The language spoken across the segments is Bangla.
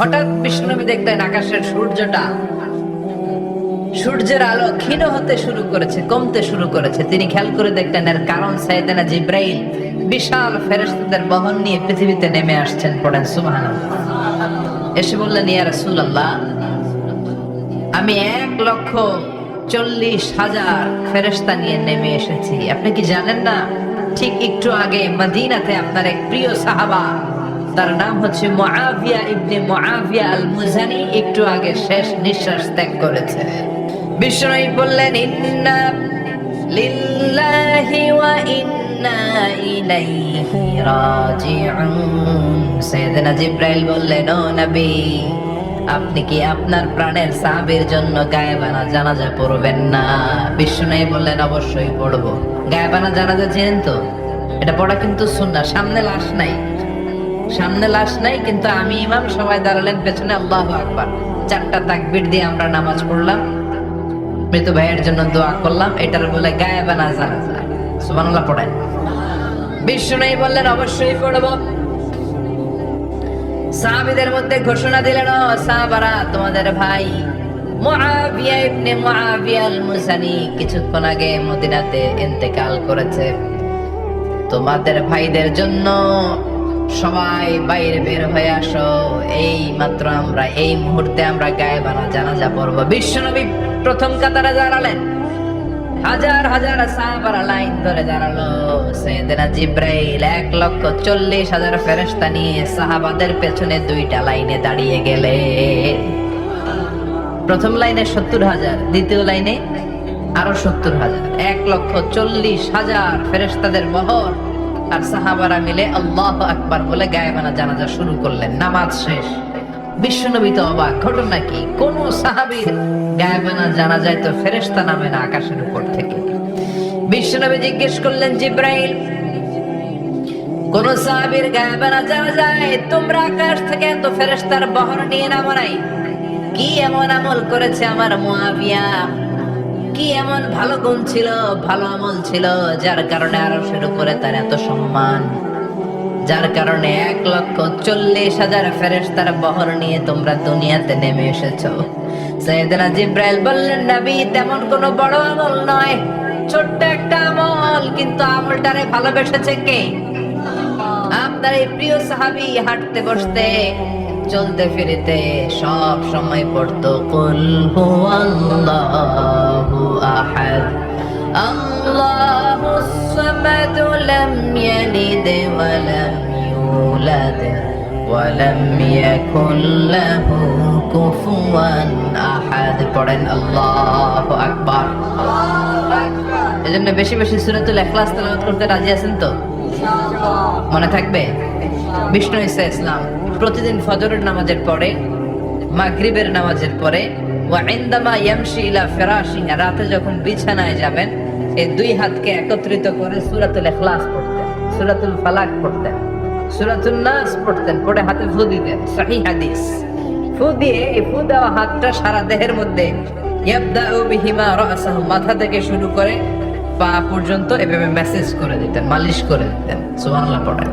হঠাৎ বিষ্ণুনবী দেখলেন আকাশের সূর্যটা। সূর্যের আলো ক্ষীণ হতে শুরু করেছে, কমতে শুরু করেছে। তিনি খেয়াল করে দেখলেন এর কারণ সাইদানা জিব্রাইল বিশাল ফেরেশতাদের বহন নিয়ে পৃথিবীতে নেমে আসছেন পড়েন, সুবহানাল্লাহ। এসে বললেন, ইয়া রাসূলুল্লাহ, আমি এক লক্ষ চল্লিশ হাজার ফেরেশতা নিয়ে নেমে এসেছি। আপনি কি জানেন না, ঠিক একটু আগে মদিনাতে আপনার এক প্রিয় সাহাবা তার নাম হচ্ছে মুআবিয়া ইবনে মুআবিয়া আল মুজানি একটু আগে শেষ নিঃশ্বাস ত্যাগ করেছে। বিষ্ণু বললেন, ইন্না লিল্লাহি ওয়া ইন্না ইলাইহি রাজিউন। সাইয়েদনা জিব্রাইল বললেন, ও নবী, আপনি কি আপনার প্রাণের সাহাবের জন্য গায়েবানা জানাজা পড়বেন না? বিষ্ণু বললেন, অবশ্যই পড়ব। গায়েবানা জানাজা চেনেন তো এটা পড়া কিন্তু সুন্নাহ, সামনে লাশ নাই। সামনে লাশ নাই, কিন্তু আমি ইমাম, সবাই দাঁড়ালেন পেছনে আল্লাহ আকবার। চারটা তাকবির দিয়ে আমরা নামাজ পড়লাম। মৃত ভাইয়ের জন্য দোয়া করলাম, এটার বলে গায়েবানা জানাজা সুবহানাল্লাহ, পড়েন। বিষ্ণু বললেন, অবশ্যই পড়ব। সাহাবীদের মধ্যে ঘোষণা দিলেন সাহাবারা, তোমাদের ভাই মুআবিয়া ইবনে মুআবিয়া আল মুসানি কিছুক্ষণ আগে মদিনাতে ইন্তেকাল করেছে। তোমাদের ভাইদের জন্য সবাই বাইরে বের হয়ে আসো। এই মাত্র আমরা, এই মুহূর্তে আমরা গায়ে বানা জানাজা পড়ব। বিশ্বনবী প্রথম কাতারে দাঁড়ালেন। হাজার হাজার সাহাবারা লাইন ধরে দাঁড়াল। সৈয়দনা জিব্রাইল এক লক্ষ চল্লিশ হাজার ফেরেশতা নিয়ে সাহাবাদের পেছনে দুইটা লাইনে দাঁড়িয়ে গেলে। প্রথম লাইনে সত্তর হাজার, দ্বিতীয় লাইনে আরও সত্তর হাজার। এক লক্ষ চল্লিশ হাজার ফেরেশতাদের বহর আর সাহাবারা মিলে আল্লাহ আকবার বলে গায়েবানা জানাজা শুরু করলেন। নামাজ শেষ। বিশ্বনবী তো অবাক। ঘটনা কি? কোন সাহাবীর গায়েবানা জানা যায় তো ফেরেশতা নামে না আকাশের উপর থেকে। বিশ্বনবী জিজ্ঞেস করলেন, জিব্রাইল, কোন সাহাবীর গায়েবানা জানা যায় তোমরা আকাশ থেকে এত ফেরেশতার বহর নিয়ে নামো নাই? কি এমন আমল করেছে আমার মুআবিয়া কি এমন ভালো গুণ ছিল, ভালো আমল ছিল, যার কারণে আরশের উপরে তার এত সম্মান? যার কারণে এক লক্ষ চল্লিশ হাজার ফেরেশতার বহর নিয়ে তোমরা দুনিয়াতে নেমে এসেছ। সৈয়দনা জিব্রাইল বললেন, নবী, তেমন কোনো বড় আমল নয়। ছোট্ট একটা আমল, কিন্তু আমলটারে ভালোবেসেছে কে? আপনার এই প্রিয় সাহাবি হাঁটতে বসতে, চলতে ফিরিতে সব সময় পড়তো, কুল হুয়াল্লাহু। সামাদ লাম ইয়ালিদ ওয়া লাম ইউলাদ ওয়া লাম ইয়াকুল লাহু কুফুয়ান আহাদ পড়েন আল্লাহু আকবার. এজন্য বেশি বেশি সূরাতুল ইখলাস তেলাওয়াত করতে রাজি আছেন তো? মনে থাকবে? বিষ্ণু ইসা ইসলাম প্রতিদিন ফজরের নামাজের পরে, মাগরিবের নামাজের পরে রাতে যখন বিছানায় যাবেন, এই দুই হাতকে একত্রিত করে সূরাতুল ইখলাস পড়তেন, সূরাতুল ফালাক পড়তেন সূরাতুল নাস পড়তেন, পড়ে হাতে ফু দিতেন, সহিহ হাদিস। ফু দিয়ে এই ফু দেওয়া হাতটা সারা দেহের মধ্যে মাথা থেকে শুরু করে পা পর্যন্ত এভাবে মেসেজ করে দিতেন, মালিশ করে দিতেন, সুবহানাল্লাহ পড়েন।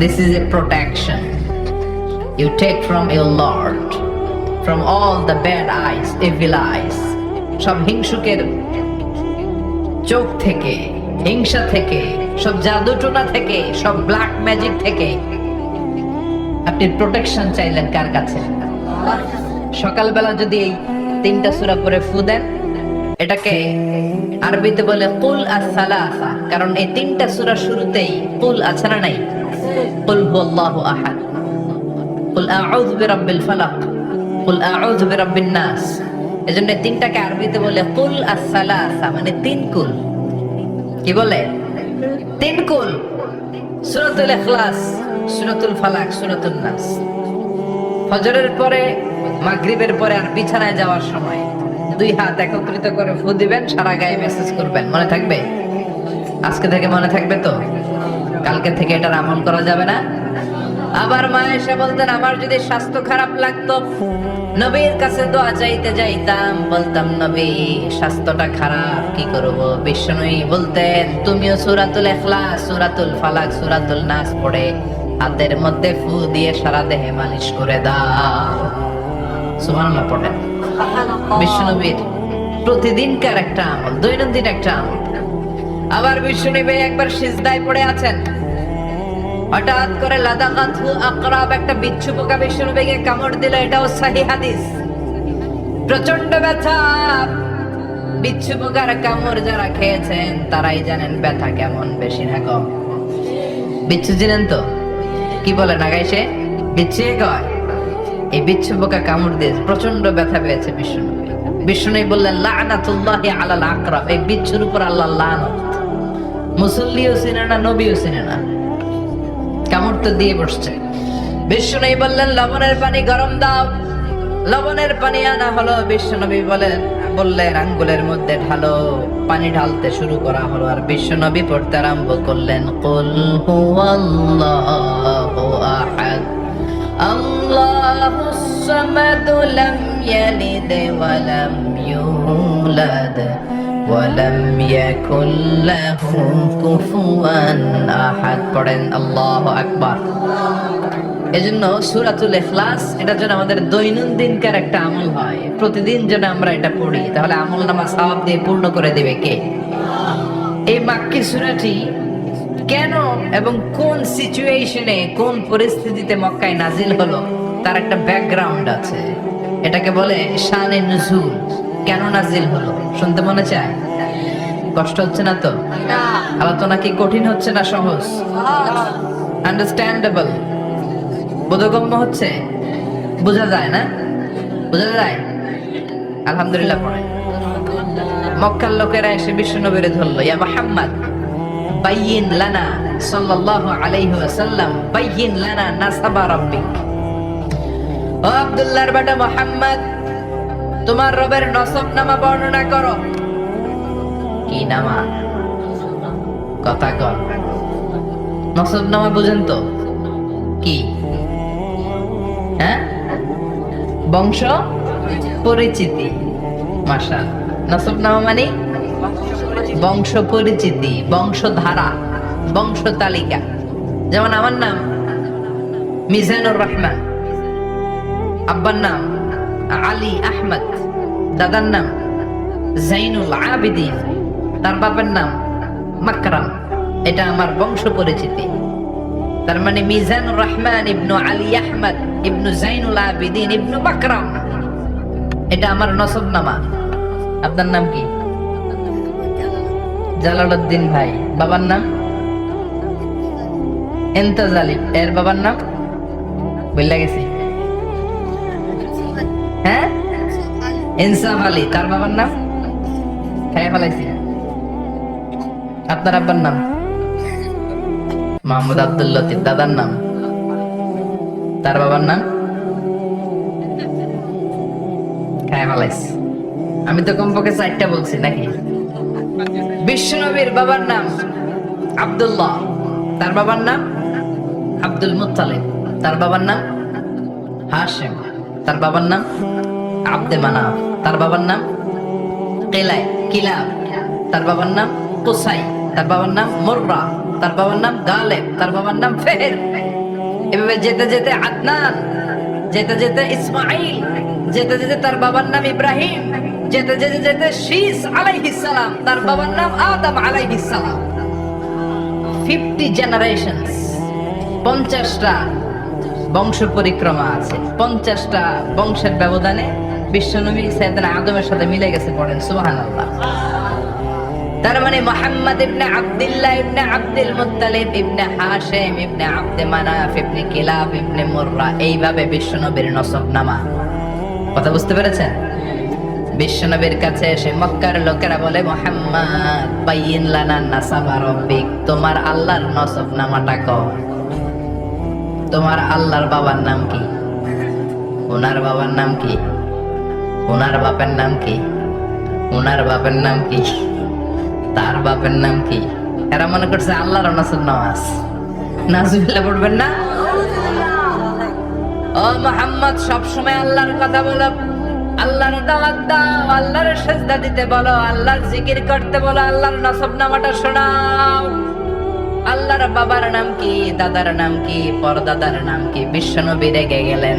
This is a protection you take from your lord from all the bad eyes evil eyes সব হিংসুকের চোখ থেকে, হিংসা থেকে, সব জাদুটোনা থেকে, সব ব্ল্যাক ম্যাজিক থেকে। আপনি প্রোটেকশন চাইলেন কার কাছে? সকালবেলা যদি এই তিনটা সূরা পরে ফু দেন, এটাকে আরবিতে বলে কুল আসালাসা কারণ এই তিনটা সূরা শুরুতেই কুল আছে না নাই? কুল হুয়াল্লাহু আহাদ। কুল আউযু বিরাব্বিল ফালাক। কুল আউযু বিরাব্বিন নাস। এজন্য তিনটাকে আরবিতে বলে কুল আসালাসা মানে তিন কুল। কি বলে? তিন কুল। সূরাতুল ইখলাস, সূরাতুল ফালাক, সূরাতুন নাস। ফজরের পরে, মাগরিবের পরে আর বিছানায় যাওয়ার সময় দুই হাত একত্রিত করে ফু দিবেন, সারা গায়ে মেসেজ করবেন। মনে থাকবে? আজকে থেকে মনে থাকবে তো? কালকে থেকে এটার আমল করা যাবে না? আবার মা এসে বলতেন আমার যদি স্বাস্থ্য খারাপ লাগতো নবীর কাছে দোয়া চাইতে যাইতাম। বলতাম নবী স্বাস্থ্যটা খারাপ কি করব? বিষ্ণুই বলতেন তুমিও সূরাতুল ইখলাস সূরাতুল ফালাক সূরাতুল নাস পড়ে হাতের মধ্যে ফু দিয়ে সারা দেহে মালিশ করে দাও। সুবহানাল্লাহ পড়েন। বিষ্ণুনবীর প্রতিদিনকার একটা আমল দৈনন্দিন একটা আমল। আবার বিষ্ণুনবী একবার সিজদায় পড়ে আছেন। হঠাৎ করে লাদাকাতহু আকরাব একটা বিচ্ছু পোকা বিষ্ণুনবীকে কামড় দিল, এটাও সহি হাদিস। প্রচণ্ড ব্যথা। বিচ্ছু পোকার কামড় যারা খেয়েছেন, তারাই জানেন ব্যথা কেমন বেশি না কম বিচ্ছু চিনেন তো? কি বলে না গাইছে বিচ্ছু কয়? এই বিচ্ছু পোকা কামড় দিয়ে প্রচণ্ড ব্যথা পেয়েছে বিষ্ণুনবী বিষ্ণুনবী বললেন, লানাতুল্লাহি আলাল আকরাব। এই বিচ্ছুর উপর আল্লাহ লানত। মুসল্লিও চিনে না, নবীও চিনে না। কামড় তো দিয়ে বসছে। বিষ্ণুনবী বললেন, লবণের পানি গরম দাও। লবণের পানি আনা হলো। বিশ্বনবী বলেন, বললেন, আঙ্গুলের মধ্যে ঢালো, পানি ঢালতে শুরু করা হলো। আর বিশ্বনবী পড়তে আরম্ভ করলেন, কুল হুয়াল্লাহু আহাদ। আল্লাহুস সামাদ লাম ইয়ালিদ ওয়া লাম ইউলাদ। ولم يكن له كفوا أحد পড়েন আল্লাহু আকবার এজন্য সুরাতুল ইখলাস এটার জন্য আমাদের দৈনন্দিনকার একটা আমল হয় প্রতিদিন যেন আমরা এটা পড়ি তাহলে আমল নামা সওয়াব দিয়ে পূর্ণ করে দেবে কে এই মাক্কি সুরাটি কেন এবং কোন সিচুয়েশনে কোন পরিস্থিতিতে মক্কায় নাজিল হলো তার একটা ব্যাকগ্রাউন্ড আছে এটাকে বলে শানে নুজুল কেন নাজিল হলো? শুনতে মনে চায়? কষ্ট হচ্ছে না তো? আলোচনা কি কঠিন হচ্ছে না সহজ? আন্ডারস্ট্যান্ডেবল বোধগম্য হচ্ছে? বোঝা যায় না? বোঝা যায়? আলহামদুলিল্লাহ পড়ে। মক্কার লোকেরা এসে বিশ্ব নবীরে ধরলো, ইয়া মুহাম্মদ, বাইয়িন লানা সাল্লাল্লাহু আলাইহি ওয়াসাল্লাম, বাইয়িন লানা নাসাবা রাব্বিক। ও আব্দুল্লাহর বেটা মুহাম্মদ তোমার রবের নসব নামা বর্ণনা করো। কি নামা? কথা কর নসব নামা বুঝেন তো? কি? হ্যাঁ? বংশ? পরিচিতি। মাসা নসব নামা মানে? বংশ পরিচিতি, বংশধারা, বংশ তালিকা। যেমন আমার নাম, মিজানুর রহমান। আব্বার নাম আলী আহমদ, দাদার নাম জাইনুল আবিদিন, তার বাবার নাম মাকরাম। এটা আমার বংশ পরিচিতি। তার মানে মিজানুর রহমান ইবনু আলী আহমদ, ইবনু জাইনুল আবিদিন, ইবনু মাকরাম। এটা আমার নসব নামা আপনার নাম কি? জালালউদ্দিন ভাই। বাবার নাম? এন্তাজ আলী। এর বাবার নাম? বললা গেছি ইনসাফ আলী, তার বাবার নাম? খাই ফেলাইছি। আপনার আব্বার নাম? মোহাম্মদ আব্দুল লতিফ, দাদার নাম? তার বাবার নাম? খাই ফেলাইছি। আমি তো কমপক্ষে চারটা বলছি, নাকি? বিশ্বনবীর বাবার নাম আব্দুল্লাহ, তার বাবার নাম আব্দুল মুত্তালিব, তার বাবার নাম হাশেম, তার বাবার নাম আব্দে মানাফ তার বাবার নাম কেলাই, কিলাব। তার বাবার নাম কুসাই তার বাবার নাম মুররা। তার বাবার নাম গালেব। তার বাবার নাম ফেহের। এভাবে যেতে যেতে আদনান, যেতে যেতে ইসমাইল যেতে যেতে তার বাবার নাম ইব্রাহিম, যেতে যেতে যেতে শীস আলাইহিস সালাম, তার বাবার নাম আদম আলাইহিস ফিফটি জেনারেশন পঞ্চাশটা বংশ পরিক্রমা আছে। পঞ্চাশটা বংশের ব্যবধানে বিশ্বনবী সাইদানা আদমের সাথে মিলে গেছে পড়েন সুহান তার মানে Muhammad ibn Abdullah ibn Abdul Muttalib ibn Hashim ibn Abd Manaf ibn Kilab ibn Murrah এইভাবে বিশ্বনবীর নসব নামা কথা বুঝতে পেরেছেন? বিশ্বনবীর কাছে এসে মক্কার লোকেরা বলে, মোহাম্মদ বাইয়িন লানা নাসাবা রব্বিক, তোমার আল্লাহর নসব নামাটা কও। তোমার আল্লাহর বাবার নাম কি? ওনার বাবার নাম কি? ওনার বাপের নাম কি? ওনার বাপের নাম কি? তার বাপের নাম কি? এরা মনে করছে আল্লাহর নসব নামাজ। নাজুবিল্লাহ পড়বেন না? ও মোহাম্মদ, সবসময় আল্লাহর কথা বলো। আল্লাহর দাওয়াত দাও, আল্লাহর সেজদা দিতে বলো, আল্লাহর জিকির করতে বলো, আল্লাহর নসব নামাটা শোনাও। আল্লাহর বাবার নাম কি, দাদার নাম কি, পরদাদার নাম কি, বিশ্বনবী রেগে গেলেন।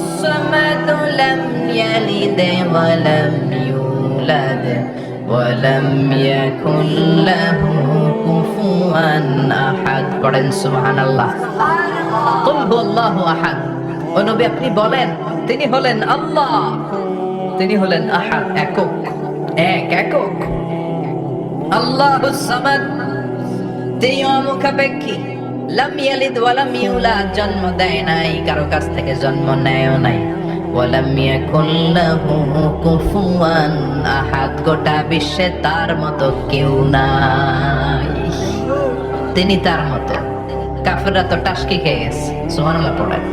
ইয়ালিদ ওয়া লাম ইউলাদ ওয়া লাম ইয়াকুল লাহু কুফুয়ান আহাদ পড়েন সুবহানাল্লাহ কুল হুয়াল্লাহু আহাদ ও নবী আপনি বলেন তিনি হলেন আল্লাহ তিনি হলেন আহাদ একক এক একক আল্লাহ সামাদ তিনি অমুখাপেক্ষী লাম ইয়ালিদ ওয়ালাম ইউলাদ জন্ম দেয় নাই, কারও কাছ থেকে জন্ম নেয়ও নাই। ওয়ালাম ইয়াকুল লাহু কুফুয়ান, আহাদ গোটা বিশ্বে তার মতো কেউ নাই। তিনি তার মতো। কাফেররা তো টাসকি খেয়ে গেছে, সুবহানাল্লাহ পড়েন।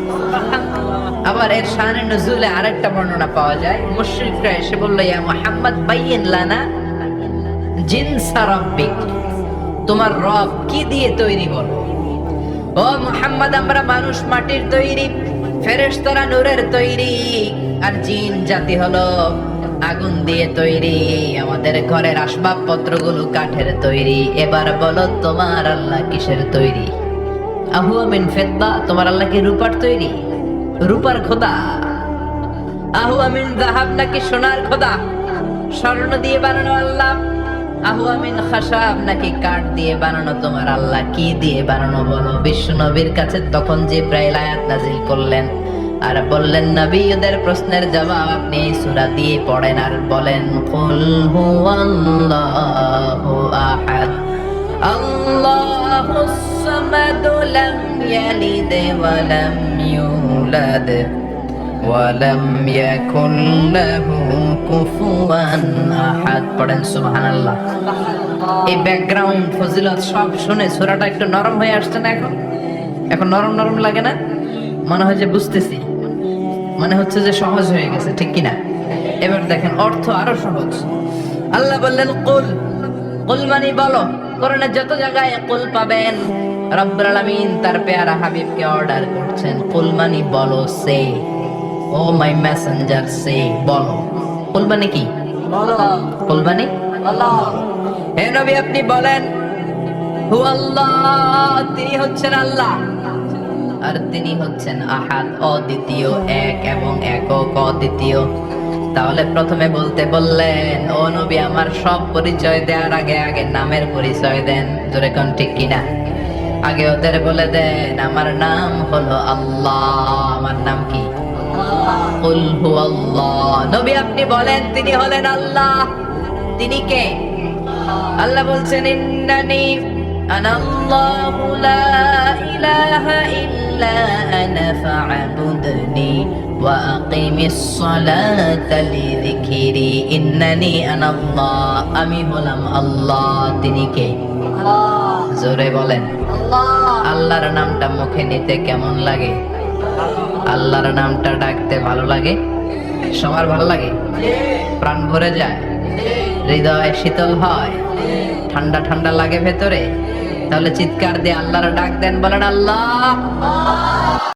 আবার এর শানে নজুলে আরেকটা বর্ণনা পাওয়া যায়, মুশরিকরা এসে বলল, ইয়া মুহাম্মদ বাইয়িন লানা জিনসা রাব্বিক। তোমার রব কি দিয়ে তৈরি বলো? ও মুহাম্মদ, আমরা মানুষ মাটির তৈরি, ফেরেশতারা নূরের তৈরি, আর জিন জাতি হলো আগুন দিয়ে তৈরি, আমাদের ঘরের আসবাবপত্রগুলো কাঠের তৈরি, এবার বলো তোমার আল্লাহ কিসের তৈরি? আহুয়া মিন ফেদ্দা, তোমার আল্লাহ কি রূপার তৈরি? রূপার খোদা। আহু আমিন জাহাব নাকি সোনার খোদা? স্বর্ণ দিয়ে বানানো আল্লাহ। আহু আমিন খাসাব নাকি কাঠ দিয়ে বানানো তোমার আল্লাহ? কি দিয়ে বানানো বলো? বিশ্ব নবীর কাছে তখন যে প্রায় আয়াত নাজিল করলেন। আর বললেন নবী ওদের প্রশ্নের জবাব আপনি এই সূরা দিয়ে পড়েন আর বলেন, কুল হুয়াল্লাহু আহাদ। আল্লাহুস সামাদ লাম ইয়ালিদ ওয়া লাম ইউলাদ। ওয়ালাম ইয়াকুন লাহু কুফুয়ান আহাদ। পড়েন সুবহানাল্লাহ। এই ব্যাকগ্রাউন্ড ফজিলত সব শুনে সূরাটা একটু নরম হয়ে আসছে না এখন? এখন নরম নরম লাগে না? মনে হয় যে বুঝতেছি। মনে হচ্ছে যে সহজ হয়ে গেছে, ঠিক কিনা? এবার দেখেন, অর্থ আরও সহজ। আল্লাহ বললেন, কুল কুল মানে বলো কোরআনের যত জায়গায় কুল পাবেন, রব্বুল আলামিন তার পেয়ারা হাবিবকে অর্ডার করছেন। কুল মানে বলো সে ও মাই মেসেঞ্জার সে বলো কুল মানে কি কুল মানে হে নবী আপনি বলেন হু আল্লাহ তিনি হচ্ছেন আল্লাহ। আর তিনি হচ্ছেন আহাদ অদ্বিতীয় এক এবং একক অদ্বিতীয়। তাহলে প্রথমে বলতে বললেন ও নবী আমার সব পরিচয় দেওয়ার আগে আগে নামের পরিচয় দেন। জোরে কোন ঠিক কিনা আগে ওদের বলে দেন আমার নাম হলো আল্লাহ। আমার নাম কি? নবী আপনি বলেন তিনি হলেন আল্লাহ। তিনি কে? আল্লাহ বলছেন ইন্নানি আনা আল্লাহু লা ইলাহা ইল্লা আনা ফা'বুদনি ওয়া আকিমিস সালাতা লিযিকরি। ইন্নানি আনা আমি হলাম আল্লাহ। তিনি কে? জোরে বলেন। আল্লাহর নামটা মুখে নিতে কেমন লাগে? আল্লাহর নামটা ডাকতে ভালো লাগে? সবার ভালো লাগে? প্রাণ ভরে যায়? হৃদয় শীতল হয়? ঠান্ডা ঠান্ডা লাগে ভেতরে? তাহলে চিৎকার দিয়ে আল্লাহর ডাক দেন, বলেন আল্লাহ।